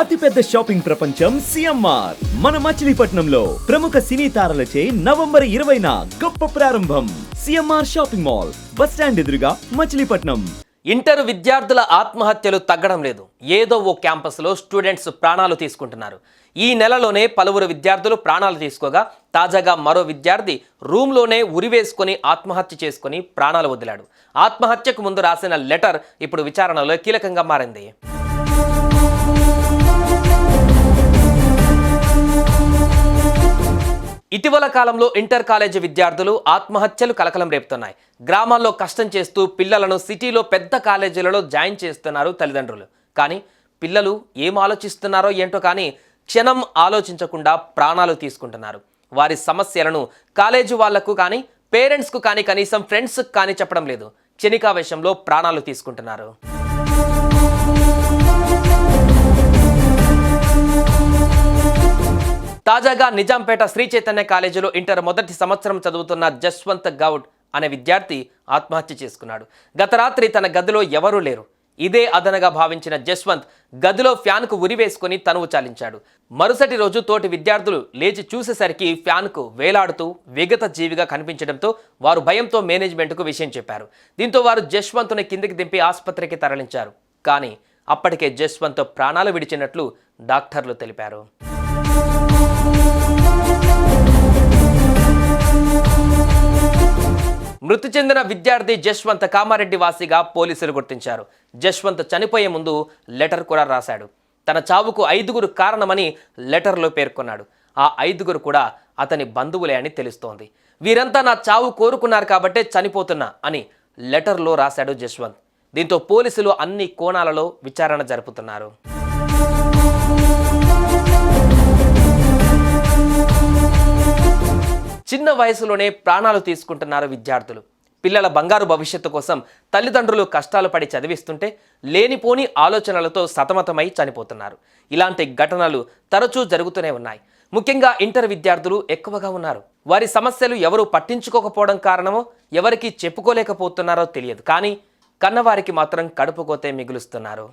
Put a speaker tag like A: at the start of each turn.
A: అతిపెద్ద షాపింగ్ ప్రపంచం సిఎంఆర్. మన మచిలీపట్నంలో ప్రముఖ సినీ తారలచే నవంబర్ ఇరవైన గొప్ప ప్రారంభం. CMR shopping mall. Bus stand ఎదురుగా మచిలీపట్నం.
B: ఇంటర్ విద్యార్థుల ఆత్మహత్యలు తగ్గడం లేదు. ఏదో ఓ క్యాంపస్లో స్టూడెంట్స్ ప్రాణాలు తీసుకుంటున్నారు. ఈ నెలలోనే పలువురు విద్యార్థులు ప్రాణాలు తీసుకోగా తాజాగా మరో విద్యార్థి రూమ్లోనే ఉరివేసుకొని ఆత్మహత్య చేసుకుని ప్రాణాలు వదిలాడు. ఆత్మహత్యకు ముందు రాసిన లెటర్ ఇప్పుడు విచారణలో కీలకంగా మారింది. ఇటీవల కాలంలో ఇంటర్ కాలేజీ విద్యార్థులు ఆత్మహత్యలు కలకలం రేపుతున్నాయి. గ్రామాల్లో కష్టం చేస్తూ పిల్లలను సిటీలో పెద్ద కాలేజీలలో జాయిన్ చేస్తున్నారు తల్లిదండ్రులు. కానీ పిల్లలు ఏం ఆలోచిస్తున్నారో ఏంటో కానీ క్షణం ఆలోచించకుండా ప్రాణాలు తీసుకుంటున్నారు. వారి సమస్యలను కాలేజీ వాళ్ళకు కానీ పేరెంట్స్కు కానీ కనీసం ఫ్రెండ్స్కు కానీ చెప్పడం లేదు. క్షణికావేశంలో ప్రాణాలు తీసుకుంటున్నారు. తాజాగా నిజాంపేట శ్రీ చైతన్య కాలేజీలో ఇంటర్ మొదటి సంవత్సరం చదువుతున్న జస్వంత్ గౌడ్ అనే విద్యార్థి ఆత్మహత్య చేసుకున్నాడు. గత రాత్రి తన గదిలో ఎవరూ లేరు. ఇదే అదనగా భావించిన జస్వంత్ గదిలో ఫ్యాన్కు ఉరివేసుకుని తనువు చాలించాడు. మరుసటి రోజు తోటి విద్యార్థులు లేచి చూసేసరికి ఫ్యాన్కు వేలాడుతూ విగత జీవిగా కనిపించడంతో వారు భయంతో మేనేజ్మెంట్కు విషయం చెప్పారు. దీంతో వారు జస్వంత్ను కిందికి దింపి ఆసుపత్రికి తరలించారు. కానీ అప్పటికే జస్వంత్ ప్రాణాలు విడిచినట్లు డాక్టర్లు తెలిపారు. మృతి చెందిన విద్యార్థి జశ్వంత్ కామారెడ్డి వాసిగా పోలీసులు గుర్తించారు. జశ్వంత్ చనిపోయే ముందు లెటర్ కూడా రాశాడు. తన చావుకు ఐదుగురు కారణమని లెటర్లో పేర్కొన్నాడు. ఆ ఐదుగురు కూడా అతని బంధువులే అని తెలుస్తోంది. వీరంతా నా చావు కోరుకున్నారు కాబట్టే చనిపోతున్నా అని లెటర్లో రాశాడు జశ్వంత్. దీంతో పోలీసులు అన్ని కోణాలలో విచారణ జరుపుతున్నారు. చిన్న వయసులోనే ప్రాణాలు తీసుకుంటున్నారు విద్యార్థులు. పిల్లల బంగారు భవిష్యత్తు కోసం తల్లిదండ్రులు కష్టాలు పడి చదివిస్తుంటే లేనిపోని ఆలోచనలతో సతమతమై చనిపోతున్నారు. ఇలాంటి ఘటనలు తరచూ జరుగుతూనే ఉన్నాయి. ముఖ్యంగా ఇంటర్ విద్యార్థులు ఎక్కువగా ఉన్నారు. వారి సమస్యలు ఎవరు పట్టించుకోకపోవడం కారణమో ఎవరికి చెప్పుకోలేకపోతున్నారో తెలియదు. కానీ కన్నవారికి మాత్రం కడుపుకోతే మిగులుస్తున్నారు.